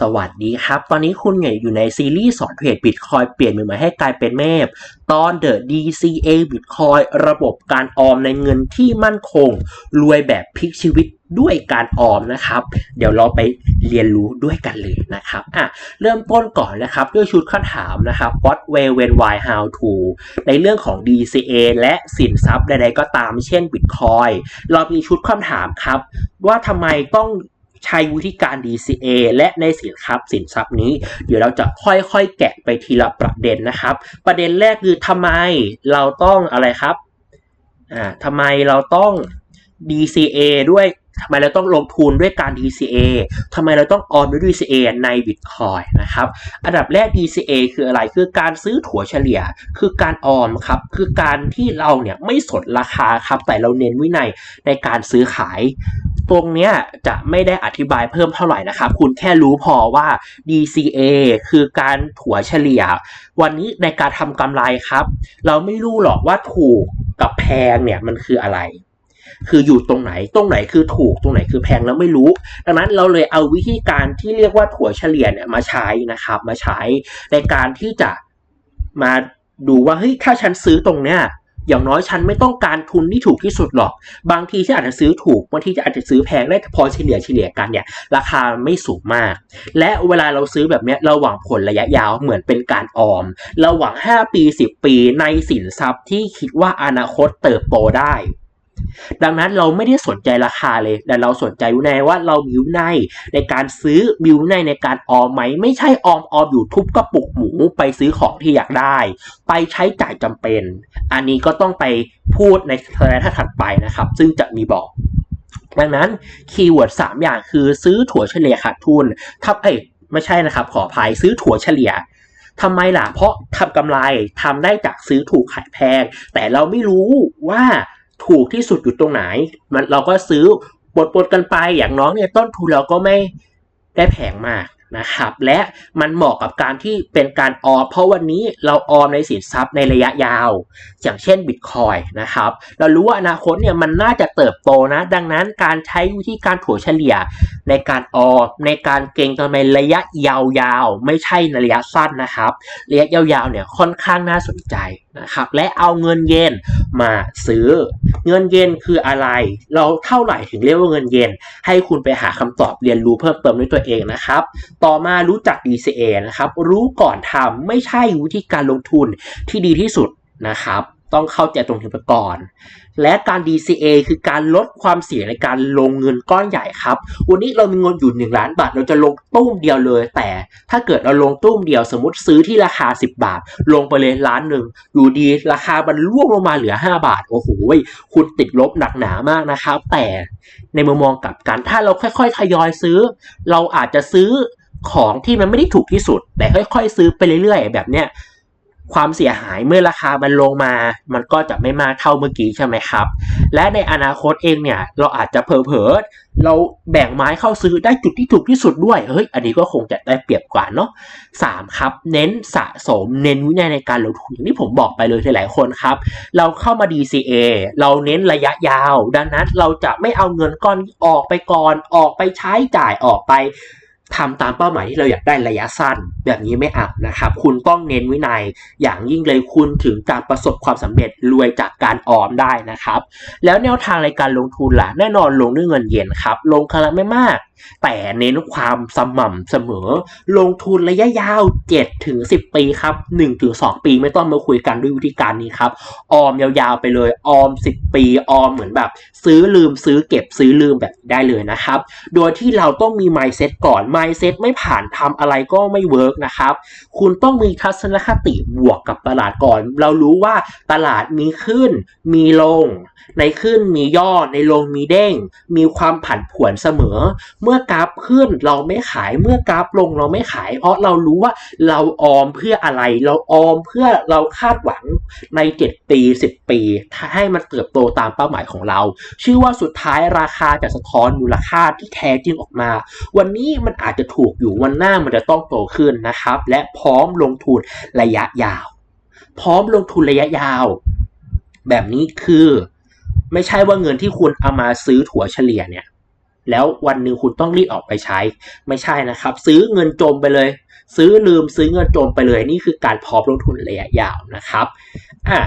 สวัสดีครับ ตอนนี้คุณเนี่ยอยู่ในซีรีส์สอนเทรดบิตคอยเปลี่ยนมือหมาให้กลายเป็นเมฟตอน The DCA Bitcoin ระบบการออมในเงินที่มั่นคง รวยแบบพลิกชีวิตด้วยการออมนะครับ เดี๋ยวเราไปเรียนรู้ด้วยกันเลยนะครับอะเริ่มต้นก่อนนะครับด้วยชุดคำถามนะครับ what where when why how to ในเรื่องของ DCA และสินทรัพย์ใดๆก็ตามเช่น Bitcoin เรามีชุดคำถามครับ ว่าทำไมต้อง ใช้วิธีการ DCA และในสินทรัพย์สินทรัพย์นี้ เดี๋ยวเราจะค่อยๆ แกะไปทีละประเด็นนะครับ ประเด็นแรกคือทำไมเราต้องอะไรครับอ่าทำไมเราต้อง DCA ด้วย ทำไมเราต้องลงทุนด้วยการ DCA ทำไมเราต้องออมด้วย DCA ใน Bitcoin นะครับ อันดับแรก DCA คืออะไร คือการซื้อถั่วเฉลี่ย คือการออมครับ คือการที่เราเนี่ยไม่สนราคาครับ แต่เราเน้นวินัยในการซื้อขาย ตรงเนี้ยจะไม่ได้อธิบายเพิ่มเท่าไหร่นะครับ คุณแค่รู้พอว่า DCA คือการถั่วเฉลี่ย วันนี้ในการทำกำไรครับ เราไม่รู้หรอกว่าถูกกับแพงเนี่ยมันคืออะไร คืออยู่ตรงไหน ตรงไหนคือถูก ตรงไหนคือแพงแล้วไม่รู้ ดังนั้นเราเลยเอาวิธีการที่เรียกว่าถั่วเฉลี่ยเนี่ยมาใช้นะครับ มาใช้ในการที่จะมาดูว่าเฮ้ยถ้าฉันซื้อตรงเนี้ยอย่างน้อยฉันไม่ต้องการทุนที่ถูกที่สุดหรอก บางทีฉันอาจจะซื้อถูก บางทีจะอาจจะซื้อแพงได้พอเฉลี่ยเฉลี่ยกันเนี่ยราคาไม่สูงมาก และเวลาเราซื้อแบบเนี้ยเราหวังผลระยะยาวเหมือนเป็นการออม เราหวัง 5 ปี 10 ปีในสินทรัพย์ที่คิดว่าอนาคตเติบโตได้ ดังนั้นเราไม่ได้สนใจราคาเลย แต่เราสนใจวินัยว่าเรามีวินัยในการซื้อมีวินัยในการออมไหม ไม่ใช่ออมออมอยู่ทุบกระปุกหมูไปซื้อของที่อยากได้ ไปใช้จ่ายจำเป็น อันนี้ก็ต้องไปพูดในสไลด์ถัดไปนะครับ ซึ่งจะมีบอกดังนั้นคีย์เวิร์ด3อย่างคือซื้อถั่วเฉลี่ยขาดทุนถ้าเอ้ยไม่ใช่นะครับ ขออภัยซื้อถั่วเฉลี่ยทำไมล่ะ เพราะทำกำไรทำได้จากซื้อถูกขายแพง แต่เราไม่รู้ว่า ถูกที่สุดอยู่ตรงไหน มันเราก็ซื้อปนปนๆกันไปอย่างน้องเนี่ยต้นทุนเราก็ไม่ได้แพงมากนะครับ และมันเหมาะกับการที่เป็นการออมเพราะวันนี้เราออมในสินทรัพย์ในระยะยาว อย่างเช่นบิตคอยนะครับ เรารู้ว่าอนาคตเนี่ยมันน่าจะเติบโตนะ ดังนั้นการใช้วิธีการถั่วเฉลี่ย ในการออมในการเก็งกำไรระยะยาวๆ ไม่ใช่ในระยะสั้นนะครับ ระยะยาวๆเนี่ยค่อนข้างน่าสนใจ นะครับและเอาเงินเยนมาซื้อ เงินเยนคืออะไร เราเท่าไหร่ถึงเรียกว่าเงินเยนให้คุณไปหาคำตอบเรียนรู้เพิ่มเติมด้วยตัวเองนะครับ ต่อมารู้จัก DCA นะครับ รู้ก่อนทำไม่ใช่วิธีการลงทุนที่ดีที่สุดนะครับ ต้องเข้าใจตรงถึงไปก่อน และการ DCA คือการลดความเสี่ยงในการลงเงินก้อนใหญ่ครับ วันนี้เรามีเงินอยู่ 1 ล้านบาท เราจะลงตุ้มเดียวเลย แต่ถ้าเกิดเราลงตุ้มเดียวสมมติซื้อที่ราคา 10 บาท ลงไปเลยล้านหนึ่งอยู่ดีราคามันร่วงลงมาเหลือ 5 บาท โอ้โหคุณติดลบหนักหนามากนะครับ แต่ในมุมมองกลับกันถ้าเราค่อยๆ ทยอยซื้อ เราอาจจะซื้อของที่มันไม่ได้ถูกที่สุด แต่ค่อย ๆ ซื้อไปเรื่อย ๆ แบบเนี้ย ความเสียหายเมื่อราคามันลงมา มันก็จะไม่มากเท่าเมื่อกี้ใช่ไหมครับ และในอนาคตเองเนี่ย เราอาจจะเผลอๆเราแบ่งไม้เข้าซื้อได้จุดที่ถูกที่สุดด้วย เฮ้ย อันนี้ก็คงจะได้เปรียบกว่าเนาะสามครับ เน้นสะสม เน้นวินัยในการลงทุนอย่างที่ผมบอกไปเลยหลายๆคนครับ เราเข้ามา DCA เราเน้นระยะยาว ดังนั้นเราจะไม่เอาเงินก้อนออกไปก่อน ออกไปใช้จ่ายออกไป ทำตามเป้าหมายที่เราอยากได้ระยะสั้น แบบนี้ไม่เอานะครับ คุณต้องเน้นวินัย อย่างยิ่งเลยคุณถึงจะประสบความสำเร็จรวยจากการออมได้นะครับ แล้วแนวทางในการลงทุนล่ะแน่นอนลงด้วยเงินเย็นครับ ลงครั้งละไม่มาก แต่เน้นความสม่ำเสมอ ลงทุนระยะยาว7ถึง10 ปีครับ1ถึง2ปีไม่ต้องมาคุยกันด้วยวิธีการนี้ครับ ออมยาวๆไปเลย ออม 10 ปี ออมเหมือนแบบ ซื้อลืมซื้อเก็บซื้อลืมแบบได้เลยนะครับ โดยที่เราต้องมี mindset ก่อน mindset ไม่ผ่านทำอะไรก็ไม่เวิร์กนะครับ คุณต้องมีทัศนคติบวกกับตลาดก่อน เรารู้ว่าตลาดมีขึ้น มีลง ในขึ้นมีย่อ ในลงมีเด้ง มีความผันผวนเสมอ เมื่อกราฟขึ้นเราไม่ขาย เมื่อกราฟลงเราไม่ขาย เพราะเรารู้ว่าเราออมเพื่ออะไร เราออมเพื่อเราคาดหวังใน 7 ปี 10 ปี ให้มันเติบโตตามเป้าหมายของเรา ชื่อว่าสุดท้ายราคาจะสะท้อนมูลค่าที่แท้จริงออกมา วันนี้มันอาจจะถูกอยู่วันหน้ามันจะต้องโตขึ้นนะครับ และพร้อมลงทุนระยะยาว พร้อมลงทุนระยะยาว แบบนี้คือไม่ใช่ว่าเงินที่คุณเอามาซื้อถั่วเฉลี่ยเนี่ยแล้ววันหนึ่งคุณต้องรีบออกไปใช้ ไม่ใช่นะครับ ซื้อเงินจมไปเลย ซื้อลืมซื้อเงินจมไปเลยนี่คือการพร้อมลงทุนระยะยาวนะครับอะ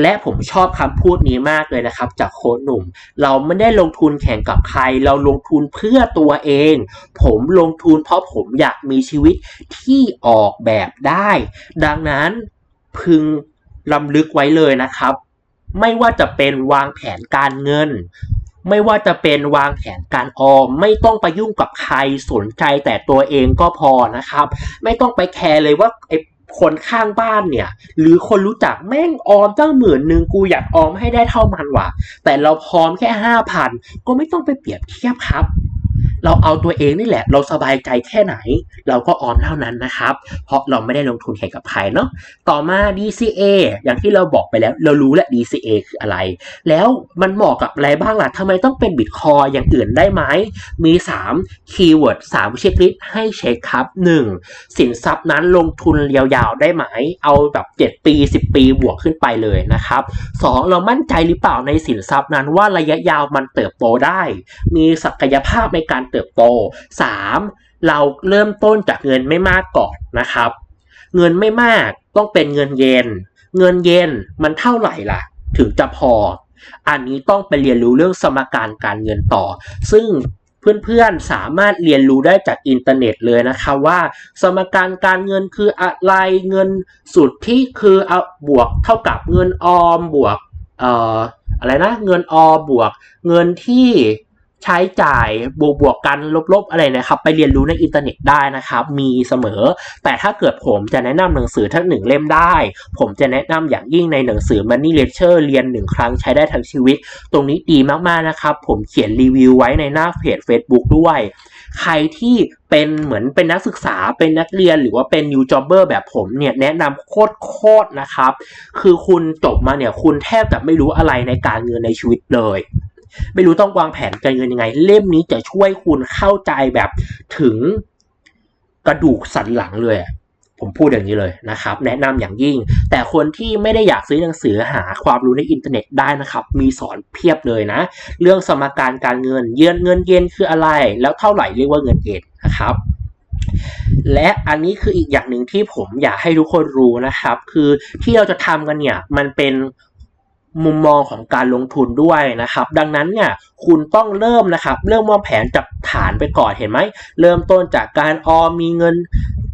และผมชอบคำพูดนี้มากเลยนะครับ จากโค้ชหนุ่ม เราไม่ได้ลงทุนแข่งกับใคร เราลงทุนเพื่อตัวเอง ผมลงทุนเพราะผมอยากมีชีวิตที่ออกแบบได้ ดังนั้นพึงลำลึกไว้เลยนะครับ ไม่ว่าจะเป็นวางแผนการเงิน ไม่ว่าจะเป็นวางแผนการออม ไม่ต้องไปยุ่งกับใครสนใจแต่ตัวเองก็พอนะครับ ไม่ต้องไปแคร์เลยว่าไอ คนข้างบ้านเนี่ย หรือคนรู้จักแม่งออมตั้งหมื่นหนึ่งกูอยากออมให้ได้เท่ามันว่ะ แต่เราพร้อมแค่ห้าพันก็ไม่ต้องไปเปรียบเทียบครับ เราเอาตัวเองนี่แหละ เราสบายใจแค่ไหน เราก็ออมเท่านั้นนะครับ เพราะเราไม่ได้ลงทุนแข่งกับใครเนาะต่อมา DCA อย่างที่เราบอกไปแล้ว เรารู้แหละ DCA คืออะไร แล้วมันเหมาะกับอะไรบ้างล่ะทำไมต้องเป็นบิตคอยอย่างอื่นได้ไหมมี3คีย์เวิร์ด3เช็คลิสต์ให้เช็คครับ 1. สินทรัพย์นั้นลงทุนยาวๆได้ไหม เอาแบบ 7 ปี 10 ปีบวกขึ้นไปเลยนะครับ 2. เรามั่นใจหรือเปล่าในสินทรัพย์นั้นว่าระยะยาวมันเติบโตได้ มีศักยภาพในการเติบโต 3. เราเริ่มต้นจากเงินไม่มากก่อนนะครับ เงินไม่มากต้องเป็นเงินเยนเงินเยนมันเท่าไหร่ล่ะ ถึงจะพอ อันนี้ต้องไปเรียนรู้เรื่องสมการการเงินต่อ ซึ่งเพื่อนๆ สามารถเรียนรู้ได้จากอินเทอร์เน็ตเลยนะคะว่า สมการการเงินคืออะไรเงินสุดที่คือเอาบวกเท่ากับเงินออมบวกเอ่ออะไรนะเงินออมบวก เงินที่ ใช้จ่ายบวกบวกกันลบๆอะไรนะครับ ไปเรียนรู้ในอินเทอร์เน็ตได้นะครับ มีเสมอ แต่ถ้าเกิดผมจะแนะนำหนังสือทั้งหนึ่งเล่มได้ ผมจะแนะนำอย่างยิ่งในหนังสือ Money Lecture เรียนหนึ่งครั้งใช้ได้ทั้งชีวิต ตรงนี้ดีมากๆนะครับ ผมเขียนรีวิวไว้ในหน้าเพจ Facebook ด้วย ใครที่เป็นเหมือนเป็นนักศึกษาเป็นนักเรียนหรือว่าเป็น new jobber แบบผมเนี่ยแนะนำโคตรๆนะครับ คือคุณจบมาเนี่ยคุณแทบจะไม่รู้อะไรในการเงินในชีวิตเลย ไม่รู้ต้องวางแผนการเงินยังไง เล่มนี้จะช่วยคุณเข้าใจแบบถึงกระดูกสันหลังเลยผมพูดอย่างนี้เลยนะครับ แนะนำอย่างยิ่ง แต่คนที่ไม่ได้อยากซื้อหนังสือหาความรู้ในอินเทอร์เน็ตได้นะครับ มีสอนเพียบเลยนะ เรื่องสมการการเงิน เยือนเงินเย็นคืออะไร แล้วเท่าไหร่เรียกว่าเงินเย็นนะครับ และอันนี้คืออีกอย่างหนึ่งที่ผมอยากให้ทุกคนรู้นะครับ คือที่เราจะทำกันเนี่ยมันเป็น มุมมองของการลงทุนด้วยนะครับ ดังนั้นเนี่ยคุณต้องเริ่มนะครับ เริ่มวางแผนจากฐานไปก่อนเห็นไหม เริ่มต้นจากการออมมีเงิน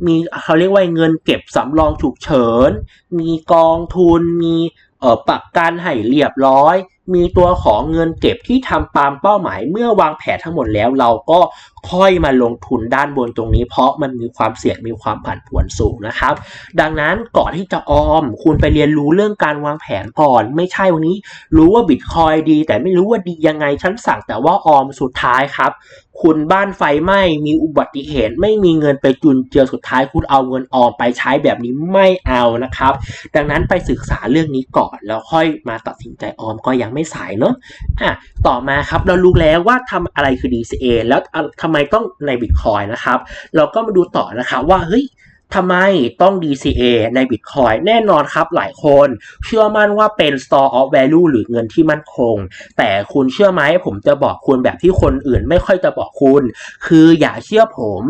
มีเขาเรียกว่าเงินเก็บสำรองฉุกเฉิน มีกองทุน มีเอ่อประกันให้เรียบร้อย มีตัวของเงินเก็บที่ทำตามเป้าหมาย เมื่อวางแผนทั้งหมดแล้วเราก็ ค่อยมาลงทุนด้านบนตรงนี้ เพราะมันมีความเสี่ยงมีความผันผวนสูงนะครับ ดังนั้นก่อนที่จะออม คุณไปเรียนรู้เรื่องการวางแผนก่อน ไม่ใช่วันนี้ รู้ว่าบิตคอยดี แต่ไม่รู้ว่าดียังไงฉันสั่งแต่ว่าออมสุดท้ายครับ คุณบ้านไฟไหม้มีอุบัติเหตุไม่มีเงินไปจุนเจือสุดท้ายคุณเอาเงินออมไปใช้แบบนี้ไม่เอานะครับ ดังนั้นไปศึกษาเรื่องนี้ก่อนแล้วค่อยมาตัดสินใจออมก็ยังไม่สายเนอะอะต่อมาครับเรารู้แล้วว่าทำอะไรคือ DCA แล้วทำไมต้องในบิตคอยนะครับ เราก็มาดูต่อนะครับว่าเฮ้ย ทำไมต้อง DCA ใน Bitcoin แน่นอนครับหลายคน เชื่อมั่นว่าเป็น store of value หรือเงินที่มั่นคง แต่คุณเชื่อไหมผมจะบอกคุณแบบที่คนอื่นไม่ค่อยจะบอกคุณ คืออย่าเชื่อผม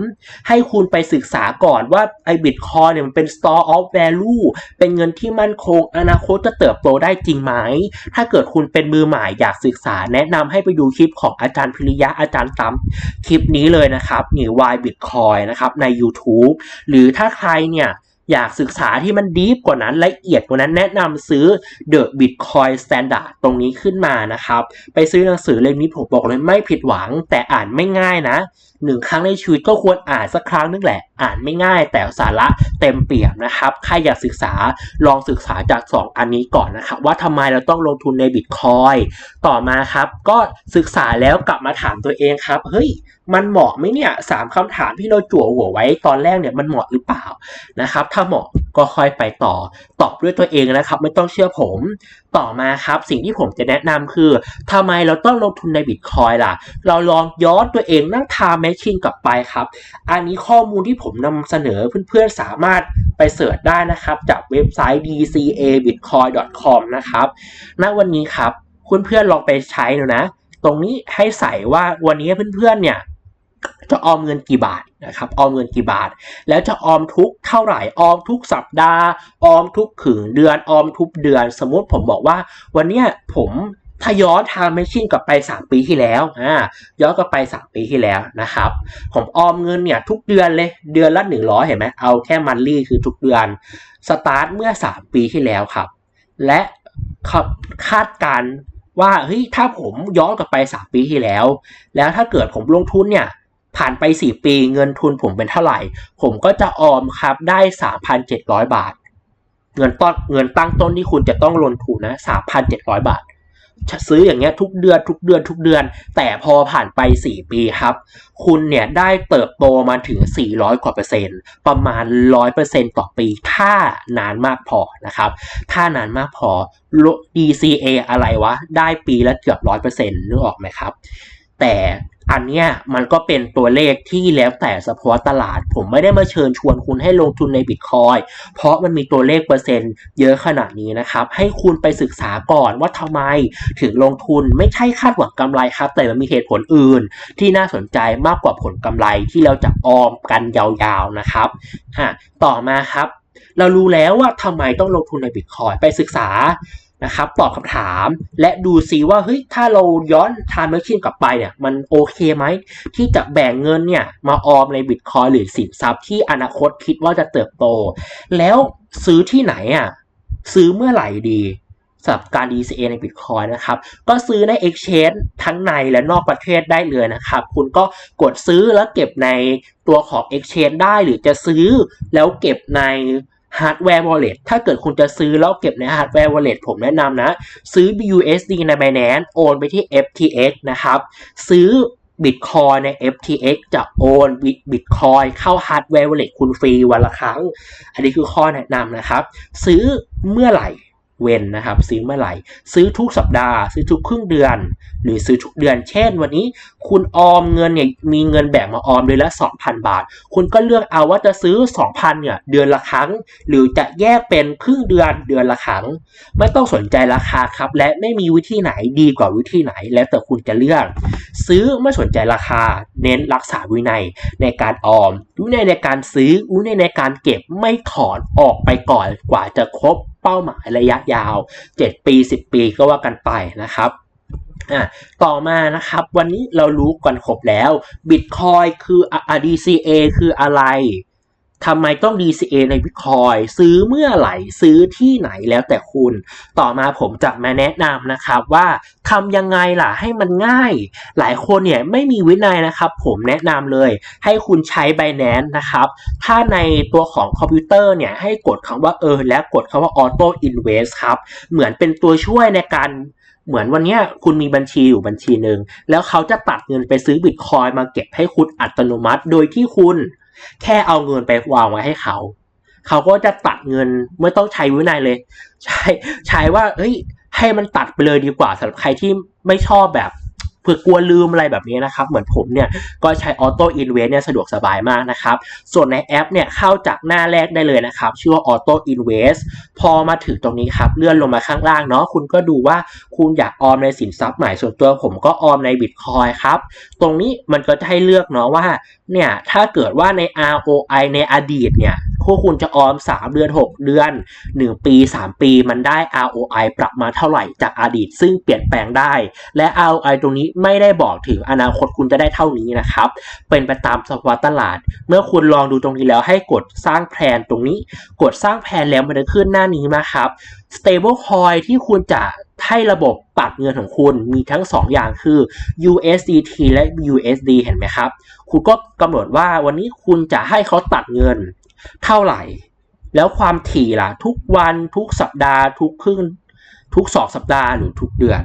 ให้คุณไปศึกษาก่อนว่าไอ้ Bitcoin เนี่ยมันเป็น store of value เป็นเงินที่มั่นคง อนาคตจะเติบโตได้จริงไหม ถ้าเกิดคุณเป็นมือใหม่อยากศึกษาแนะนำให้ไปดูคลิปของอาจารย์พิริยะอาจารย์ตั้มคลิปนี้เลยนะครับนี่ Why Bitcoin นะครับใน YouTube หรือถ้าใครเนี่ยอยากศึกษาที่มันดีฟกว่านั้นละเอียดกว่านั้นแนะนำซื้อ The Bitcoin Standard ตรงนี้ขึ้นมานะครับ ไปซื้อหนังสือเล่มนี้ผมบอกเลยไม่ผิดหวัง แต่อ่านไม่ง่ายนะหนึ่งครั้งในชีวิตก็ควรอ่านสักครั้งนึงแหละอ่านไม่ง่ายแต่สาระเต็มเปี่ยมนะครับ ใครอยากศึกษาลองศึกษาจาก 2 อันนี้ก่อนนะครับ ว่าทำไมเราต้องลงทุนในบิตคอยต่อมาครับ ก็ศึกษาแล้วกลับมาถามตัวเองครับ เฮ้ย มันเหมาะไหมเนี่ยสามคำถามที่เราจั่วหัวไว้ตอนแรกเนี่ยมันเหมาะหรือเปล่านะครับ ถ้าเหมาะก็ค่อยไปต่อ ตอบด้วยตัวเองนะครับ ไม่ต้องเชื่อผม ต่อมาครับ สิ่งที่ผมจะแนะนำคือทำไมเราต้องลงทุนในบิตคอยล่ะ เราลองย้อนตัวเองนั่งทาแมชชีนกลับไปครับ อันนี้ข้อมูลที่ผมนำเสนอเพื่อนๆสามารถไปเสิร์ชได้นะครับ จากเว็บไซต์ dcabitcoin.com นะครับณวันนี้ครับเพื่อนๆลองไปใช้ดูนะ ตรงนี้ให้ใส่ว่าวันนี้เพื่อนๆเนี่ยจะออมเงินกี่บาทนะครับออมเงินกี่บาท แล้วจะออมทุกเท่าไหร่ออมทุกสัปดาห์ออมทุกขึงเดือนออมทุกเดือน สมมติผมบอกว่า วันนี้ผม ถ้าย้อนไทม์แมชชีนกลับไป 3 ปีที่แล้วอ่าย้อนกลับไป 3 ปีที่แล้วนะครับ ผมออมเงินเนี่ยทุกเดือนเลยเดือนละ 100 เห็นไหมเอาแค่มันลี่คือทุกเดือนสตาร์ทเมื่อ 3 ปีที่แล้วครับ และคาดการณ์ว่าเฮ้ยถ้าผมย้อนกลับไป 3 ปีที่แล้ว แล้วถ้าเกิดผมลงทุนเนี่ยผ่านไป 4 ปีเงินทุนผมเป็นเท่าไหร่ ผมก็จะออมครับได้ 3,700 บาท เงินต้นเงินตั้งต้นที่คุณจะต้องลงทุนนะ 3,700 บาท ซื้ออย่างเงี้ยทุกเดือนทุกเดือนทุกเดือน แต่พอผ่านไป 4 ปีครับ คุณเนี่ยได้เติบโตมาถึง 400 กว่าเปอร์เซ็นต์ประมาณ 100%ต่อปีถ้านานมากพอนะครับ ถ้านานมากพอ DCA อะไรวะ ได้ปีละเกือบ 100%นึกออกไหมครับ แต่ อันเนี้ยมันก็เป็นตัวเลขที่แล้วแต่สภาะตลาด ผมไม่ได้มาเชิญชวนคุณให้ลงทุนในบิตคอยเพราะมันมีตัวเลขเปอร์เซ็นต์เยอะขนาดนี้นะครับ ให้คุณไปศึกษาก่อนว่าทำไมถึงลงทุนไม่ใช่คาดหวังกำไรครับ แต่มันมีเหตุผลอื่น ที่น่าสนใจมากกว่าผลกำไรที่เราจะออมกันยาวๆนะครับอะต่อมาครับ เรารู้แล้วว่าทำไมต้องลงทุนในบิตคอยไปศึกษา นะครับตอบคำถามและดูซิว่าเฮ้ยถ้าเราย้อนทานเมชินกลับไปเนี่ยมันโอเคไหมที่จะแบ่งเงินเนี่ยมาออมในบิตคอยหรือสินทรัพย์ที่อนาคตคิดว่าจะเติบโต แล้วซื้อที่ไหนอะซื้อเมื่อไหร่ดีสำหรับการ DCA ใน Bitcoin นะครับ ก็ซื้อใน Exchange ทั้งในและนอกประเทศได้เลยนะครับ คุณก็กดซื้อแล้วเก็บในตัวของ Exchange ได้หรือจะซื้อแล้วเก็บใน ฮาร์ดแวร์วอลเล็ตถ้าเกิดคุณจะซื้อแล้วเก็บในฮาร์ดแวร์วอลเล็ตผมแนะนำนะ ซื้อ BUSD ใน Binance โอนไปที่ FTX นะครับ ซื้อ Bitcoin ใน FTX จะโอน Bitcoin เข้าฮาร์ดแวร์วอลเล็ตคุณฟรีวันละครั้ง อันนี้คือข้อแนะนำนะครับ ซื้อเมื่อไหร่เว้นนะครับ ซื้อเมื่อไหร่ ซื้อทุกสัปดาห์ ซื้อทุกครึ่งเดือน หรือซื้อทุกเดือน เช่น วันนี้ คุณออมเงินเนี่ยมีเงินแบ่งมาออมเดือนละ 2,000 บาท คุณก็เลือกเอาว่าจะซื้อ 2,000เนี่ยเดือนละครั้ง หรือจะแยกเป็นครึ่งเดือนเดือนละครั้ง ไม่ต้องสนใจราคาครับ และไม่มีวิธีไหนดีกว่าวิธีไหน แล้วแต่คุณจะเลือก ซื้อไม่สนใจราคา เน้นรักษาวินัยในการออมวินัยในการซื้อวินัยในการเก็บไม่ถอนออกไปก่อนกว่าจะครบเป้าหมายระยะยาว 7 ปี 10 ปีก็ว่ากันไปนะครับ อะต่อมานะครับวันนี้เรารู้กันครบแล้ว Bitcoin คือ DCA คืออะไรทำไมต้อง DCA ใน Bitcoin ซื้อเมื่อไหร่ ซื้อที่ไหนแล้วแต่คุณ ต่อมาผมจะมาแนะนำนะครับว่าทำยังไงล่ะให้มันง่าย หลายคนเนี่ยไม่มีวินัยนะครับ ผมแนะนำเลย ให้คุณใช้ Binance นะครับ ถ้าในตัวของคอมพิวเตอร์เนี่ยให้กดคำว่าเออและกดคำว่า Auto Invest ครับ เหมือนเป็นตัวช่วยในการ เหมือนวันนี้คุณมีบัญชีอยู่บัญชีหนึ่งแล้วเขาจะตัดเงินไปซื้อบิตคอยมาเก็บให้คุณอัตโนมัติ โดยที่คุณแค่เอาเงินไปวางไว้ให้เขา เขาก็จะตัดเงินไม่ต้องใช้วินัยเลย ใช้ใช้ว่าเฮ้ยให้มันตัดไปเลยดีกว่าสำหรับใครที่ไม่ชอบแบบ เพื่อกลัวลืมอะไรแบบนี้นะครับ เหมือนผมเนี่ยก็ใช้ออโต้อินเวสเนี่ยสะดวกสบายมากนะครับ ส่วนในแอปเนี่ยเข้าจากหน้าแรกได้เลยนะครับ ชื่อว่าออโต้อินเวสพอมาถึงตรงนี้ครับ เลื่อนลงมาข้างล่างเนาะคุณก็ดูว่าคุณอยากออมในสินทรัพย์ไหนส่วนตัวผมก็ออมในบิตคอยครับ ตรงนี้มันก็จะให้เลือกเนาะว่าเนี่ยถ้าเกิดว่าใน ROI ในอดีตเนี่ยพวกคุณจะออม 3 เดือน 6 เดือน 1 ปี 3 ปีมันได้ ROI ปรับมาเท่าไหร่จากอดีต ซึ่งเปลี่ยนแปลงได้ และ ROI ตรงนี้ไม่ได้บอกถึงอนาคตคุณจะได้เท่านี้นะครับ เป็นไปตามสภาวะตลาด เมื่อคุณลองดูตรงนี้แล้วให้กดสร้างแผนตรงนี้ กดสร้างแผนแล้วมันจะขึ้นหน้านี้มาครับ stable coin ที่คุณจะ ให้ระบบปัดเงินของคุณมีทั้ง 2 อย่างคือ USDT และ USD เห็นไหมครับ คุณก็กำหนดว่าวันนี้คุณจะให้เขาตัดเงินเท่าไหร่ แล้วความถี่ล่ะ ทุกวันทุกสัปดาห์ ทุกครึ่งทุกสองสัปดาห์หรือทุกเดือน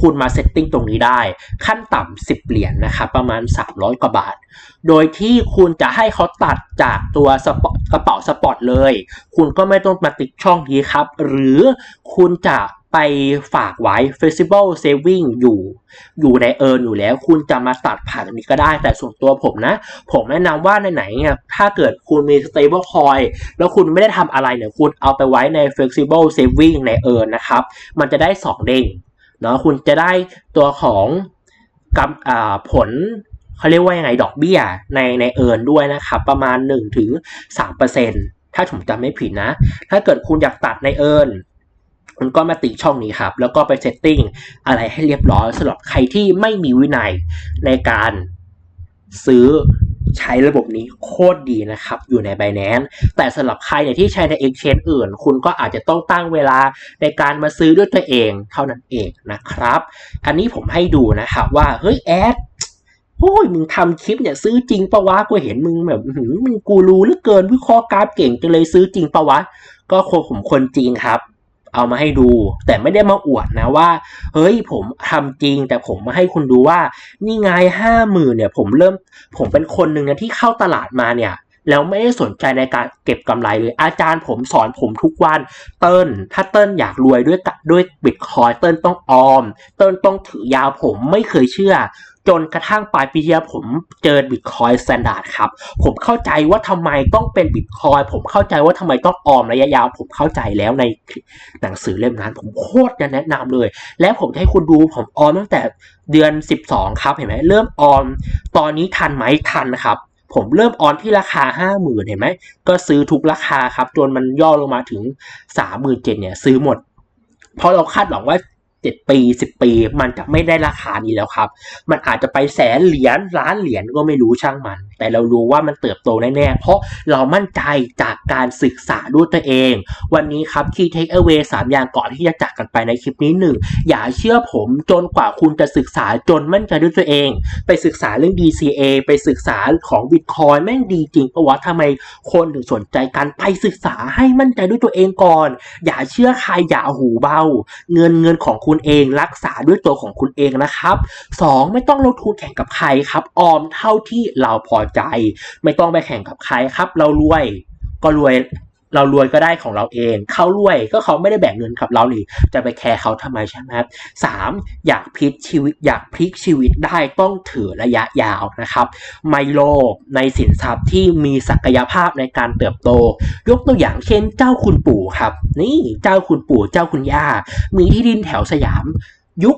คุณมาเซตติ้งตรงนี้ได้ ขั้นต่ำ10 เหรียญนนะครับ ประมาณ 300 กว่าบาท โดยที่คุณจะให้เขาตัดจากตัวสปอตกระเป๋าสปอตเลย คุณก็ไม่ต้องมาติ๊กช่องนี้ครับ หรือคุณจะ ไปฝากไว้ Flexible Saving อยู่อยู่ในเอิร์นอยู่แล้ว คุณจะมาตัดผ่านตรงนี้ก็ได้ แต่ส่วนตัวผมนะ ผมแนะนำว่าในไหนเนี่ยถ้าเกิดคุณมี Stable Coin แล้วคุณไม่ได้ทำอะไรเนี่ย คุณเอาไปไว้ใน Flexible Saving ในเอิร์นนะครับ มันจะได้ 2 เด้งเนาะคุณจะได้ตัวของกำผลเขาเรียกว่ายังไงดอกเบี้ยในในเอิร์นด้วยนะครับ ประมาณ 1-3%ถึง3%ถ้าผมจำไม่ผิดนะ ถ้าเกิดคุณอยากตัดในเอิร์น คุณก็มาติช่องนี้ครับ แล้วก็ไปเซตติ้งอะไรให้เรียบร้อยสำหรับใครที่ไม่มีวินัยในการซื้อใช้ระบบนี้โคตรดีนะครับ อยู่ใน Binance แต่สำหรับใครเนี่ยที่ใช้ใน Exchange อื่น คุณก็อาจจะต้องตั้งเวลาในการมาซื้อด้วยตัวเองเท่านั้นเองนะครับ อันนี้ผมให้ดูนะครับว่า เฮ้ย แอดโอ้ยมึงทำคลิปเนี่ยซื้อจริงปะวะกูเห็นมึงแบบมึงกูรู้เหลือเกินวิเคราะห์กราฟเก่งจังเลยซื้อจริงปะวะ ก็คนผมคนจริงครับ เอามาให้ดู แต่ไม่ได้มาอวดนะว่า เฮ้ยผมทำจริง แต่ผมมาให้คุณดูว่า นี่ไงห้าหมื่นเนี่ย ผมเริ่มผมเป็นคนหนึ่งนะที่เข้าตลาดมาเนี่ยแล้วไม่ได้สนใจในการเก็บกำไรเลย อาจารย์ผมสอนผมทุกวันเติ้ลถ้าเติ้ลอยากรวยด้วยด้วยบิตคอยเติ้ลต้องออม เติ้ลต้องถือยาวผมไม่เคยเชื่อ จนกระทั่งปลายปีที่แล้วผมเจอบิตคอยสแตนดาร์ดครับ ผมเข้าใจว่าทำไมต้องเป็นบิตคอยผมเข้าใจว่าทำไมต้องออมระยะยาว ผมเข้าใจแล้วในหนังสือเล่มนั้น ผมโคตรจะแนะนำเลย และผมจะให้คุณดูผมออมตั้งแต่เดือน 12 ครับเห็นไหมเริ่มออม ตอนนี้ทันไหมทันครับผมเริ่มออนที่ราคา 5 0,000 เห็นไหม ก็ซื้อทุกราคาครับ จนมันย่อลงมาถึง 37,000เนี่ย ซื้อหมด เพราะเราคาดหวังว่า 7 ปี 10 ปี มันจะไม่ได้ราคานี้แล้วครับ มันอาจจะไปแสนเหรียญล้านเหรียญก็ไม่รู้ช่างมัน แต่เรารู้ว่ามันเติบโตแน่ๆ เพราะเรามั่นใจจากการศึกษาด้วยตัวเอง วันนี้ครับ Key Take Away 3 อย่างก่อนที่จะจากกันไปในคลิปนี้หนึ่งอย่าเชื่อผมจนกว่าคุณจะศึกษาจนมั่นใจด้วยตัวเอง ไปศึกษาเรื่อง DCA ไปศึกษาของ Bitcoin แม่งดีจริงปะวะทำไมคนถึงสนใจกันไปศึกษาให้มั่นใจด้วยตัวเองก่อน อย่าเชื่อใครอย่าหูเบา เงินเงินของคุณเองรักษาด้วยตัวของคุณเองนะครับ 2. ไม่ต้องลงทุนแข่งกับใครครับ ออมเท่าที่เราพอใจ ไม่ต้องไปแข่งกับใครครับ เรารวยก็รวยเรารวยก็ได้ของเราเอง เขารวยก็เขาไม่ได้แบ่งเงินกับเรานี่จะไปแคร์เขาทำไมใช่ไหมครับสามอยากพลิกชีวิตอยากพลิกชีวิตได้ต้องถือระยะยาวนะครับ ไม่โลภในสินทรัพย์ที่มีศักยภาพในการเติบโต ยกตัวอย่างเช่น เจ้าคุณปู่ครับ นี่เจ้าคุณปู่เจ้าคุณย่า มีที่ดินแถวสยาม ยุค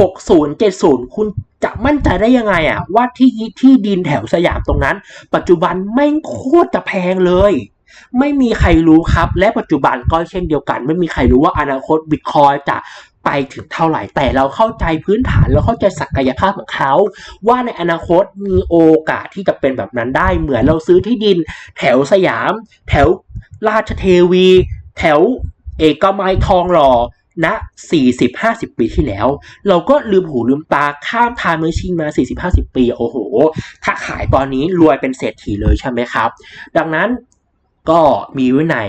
60 70 คุณ จะมั่นใจได้ยังไงอะว่าที่ที่ดินแถวสยามตรงนั้น ปัจจุบันแม่งโคตรจะแพงเลย ไม่มีใครรู้ครับ และปัจจุบันก็เช่นเดียวกัน ไม่มีใครรู้ว่าอนาคตบิตคอยจะไปถึงเท่าไหร่ แต่เราเข้าใจพื้นฐานเราเข้าใจศักยภาพของเขา ว่าในอนาคตมีโอกาสที่จะเป็นแบบนั้นได้เหมือนเราซื้อที่ดิน แถวสยาม แถวราชเทวี แถวเอกมัยทองหล่อ ณ40-50 ปีที่แล้ว เราก็ลืมหูลืมตาข้ามทางเมชินมา 40-50 ปี โอ้โห ถ้าขายตอนนี้รวยเป็นเศรษฐีเลยใช่ไหมครับ ดังนั้นก็มีวินัย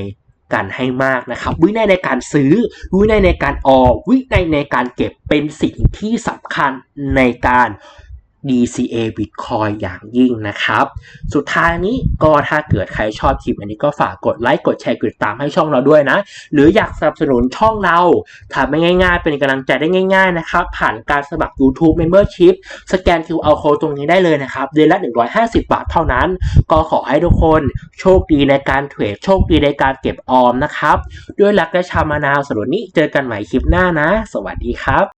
กันให้มากนะครับ วินัยในการซื้อ วินัยในการออก วินัยในการเก็บเป็นสิ่งที่สำคัญในการ DCA Bitcoin อย่างยิ่งนะครับ สุดท้ายนี้ก็ถ้าเกิดใครชอบคลิปอันนี้ก็ฝากกดไลค์กดแชร์กดติดตามให้ช่องเราด้วยนะ หรืออยากสนับสนุนช่องเราทำให้ง่าย ๆ เป็นกำลังใจได้ง่าย ๆ นะครับ ผ่านการสมัคร YouTube Membership สแกน QR Code ตรงนี้ได้เลยนะครับเดือนละ 150 บาทเท่านั้น ก็ขอให้ทุกคนโชคดีในการเทรดโชคดีในการเก็บออมนะครับ ด้วยรักและชามานาวสรับวันนี้เจอกันใหม่คลิปหน้านะ สวัสดีครับ